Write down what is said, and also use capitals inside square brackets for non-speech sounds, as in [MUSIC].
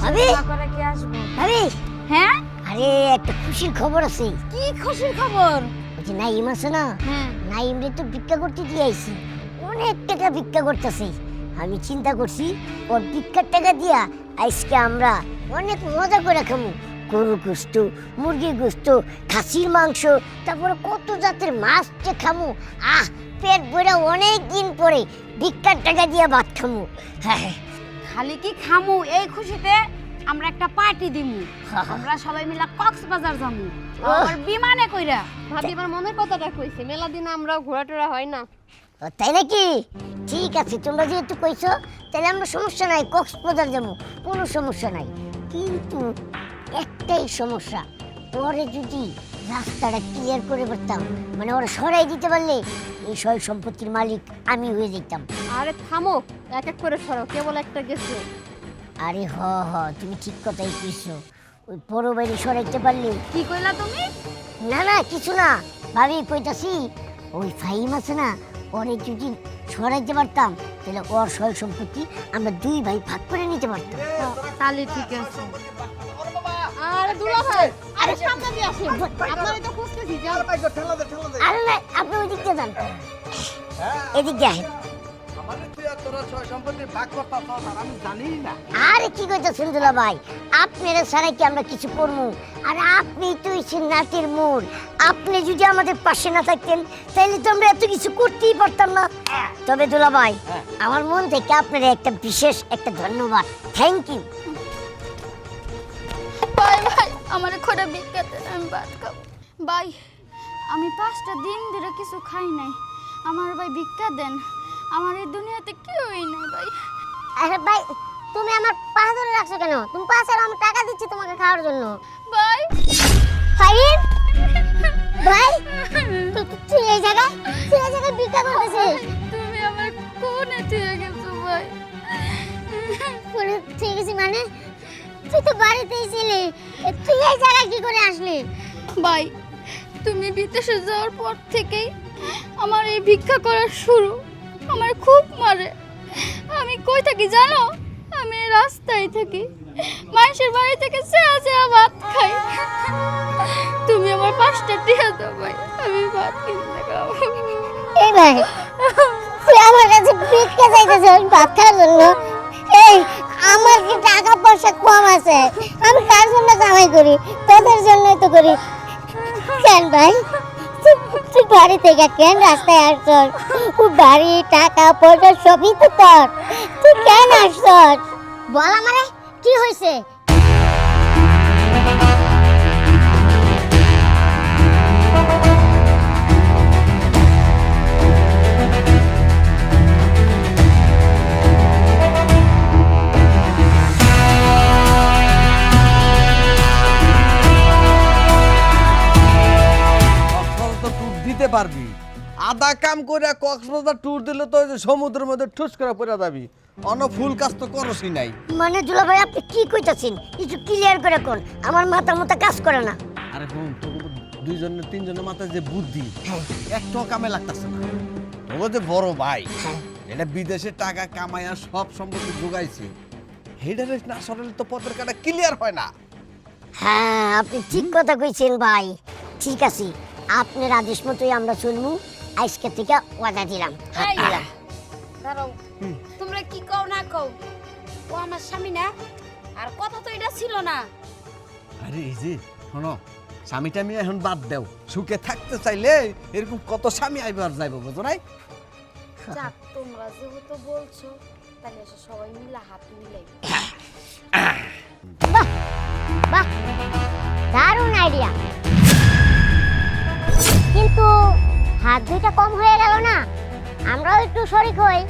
ভাবি? করে কি আসব? ভাবি? হ্যাঁ? আরে একটা খুশির খবর আছে। কি খুশির খবর? ওই যে নাইম আছে না হ্যাঁ। নাইম রে তো ভিক্ষা করতে দিয়ে আইছি। অনেক টাকা ভিক্ষা করতেছে। আমি চিন্তা করছি ওর ভিক্ষার টাকা দিয়া আজকে আমরা অনেক মজা করে খামু। গরু গোস্ত মুরগির গোস্ত খাসির মাংস তারপরে কত জাতের মাছ যে খামু। আহ পেট ভরে অনেক দিন পরে ভিক্ষার টাকা দিয়া ভাত খামু। হ্যাঁ। খালি কি খামু? এই খুশিতে আমরা একটা পার্টি দিমু। [LAUGHS] আমরা সবাই মিলে কক্সবাজার যামু। আর বিমানে কইরা। ভাবি আমার মনের কথাটা কইছে মেলা দিন আমরাও ঘোরাটোরা হয় না। তাই নাকি? ঠিক আছে তোমরা যেহেতু কইছো তাহলে আমরা সমস্যা নাই কক্সবাজার যাব কোনো সমস্যা নাই। কিন্তু একটাই সমস্যা পরে যদি রাস্তাটা ক্লিয়ার করে পারতাম মানে ওরা সরাই দিতে পারলে এই সয় সম্পত্তির মালিক আমি হয়ে যেতাম। আরে থামো এক এক করে সরো কেবল একটা গেছে। আরে হ হ তুমি ঠিক কথাই কইছো। ওই বড় বাড়ি সরাইতে পারলে কি কইলা তুমি? না না কিছু না ভাবি কইতাছি ওই ফাইম আছে না ওরে যদি সরাইতে পারতাম তাহলে ওর সয় সম্পত্তি আমরা দুই ভাই ভাগ করে নিতে পারতাম। তাহলে ঠিক আছে। আরে দুলা ভাই আরে সামনে দিয়ে আসেন। আপনারই তো খুঁজতেছি যাও আরে না আপনি ওই দিক যান। এদিক আসেন। আরে কি দুলা ভাই? আপনারা ছাড়া কি আমরা কিছু করব আর আপনি তো নাতির মূল। আপনি যদি আমাদের পাশে না থাকতেন তাহলে তো আমরা এত কিছু করতেই পারতাম না। তবে দুলা ভাই আমার মন থেকে আপনার একটা বিশেষ একটা ধন্যবাদ। থ্যাংক ইউ ভাই ভাই আমার ভিক্ষাতে আমি ভাত খাব। ভাই আমি পাঁচটা দিন ধরে কিছু খাই নাই। আমার ভাই ভিক্ষা দেন। আমার এই দুনিয়াতে কেউই নেই ভাই। আরে ভাই তুমি আমার পাঁচ ধরে রাখছো কেন? তুমি পা ছাড়া আমি টাকা দিচ্ছি তোমাকে খাওয়ার জন্য। ভাই। ভাই তু- তুই এই জায়গায় তুই এই জায়গায় ভিক্ষা করতেছিস তুমি আমার কোনে থেকে গেছো ভাই। ঠিক আছে মানে? তুই তো বাড়িতেই ছিলি তুই এই জায়গায় কি করে আসলি? ভাই তুমি বিদেশে যাওয়ার পর থেকেই আমার এই ভিক্ষা করা শুরু আমার খুব মারে। আমি কই থাকি জানো? আমি রাস্তায় থাকি। মানুষের বাড়ি থেকে চেয়া চেয়া ভাত খাই। তুমি আমার পাঁচটা টিয়া দাও ভাই আমি ভাত কিনতে খাব। এই ভাই তুই আমার কাছে ভিক্ষা চাইতেছিস ভাত খাওয়ার জন্য? এই আমার কি টাকা পয়সা কম আছে। আমি কার জন্য কামাই করি? তোদের জন্যই তো করি। কেন ভাই? তুই- বাড়ি থেকে কেন রাস্তায় আসছস? তুই বাড়ি, টাকা, পয়সা সবই তো তোর। তুই কেন আসছস? বল আমারে, কি হয়েছে? পারবি। আধা কাম করে কক্সবাজার ট্যুর দিলে তো ওই যে সমুদ্রের মধ্যে ঠুস করে পড়ে যাবি। অন্য ফুল কাজ তো করসই নাই। মানে দুলা ভাই আপনি কি কইতাছেন? একটু ক্লিয়ার করে কোন। আমার মাথা মাথা কাজ করে না। আরে হুম তোকে দুইজনের তিনজনের মাথায় যে বুদ্ধি একটু কামে লাগতেছে না। তোকে যে বড় ভাই এটা বিদেশে টাকা কামাইয়া সব সম্পত্তি যোগাইছে হেডারে না সরলে তো পত্রের কাটা ক্লিয়ার হয় না। হ্যাঁ আপনি ঠিক কথা কইছেন ভাই। ঠিক আছে। আপনার আদেশ মতোই আমরা চলবো আজকে থেকে ওয়াদা দিলাম হাত এই। দিলাম। দাঁড়াও তোমরা কি কও না কও? ও আমার স্বামী না? আর কথা তো এটা ছিল না। আরে এই যে শোনো স্বামীটা আমি এখন বাদ দেও। সুখে থাকতে চাইলে এরকম কত স্বামী আইবার যাইব বুঝো নাই? যাক তোমরা যেহেতু বলছো তাহলে এসে সবাই মিলে হাত মিলাই বাহ! বাহ! দারুণ আইডিয়া কিন্তু হাত দুইটা কম হয়ে গেল না। আমরাও একটু শরিক হই।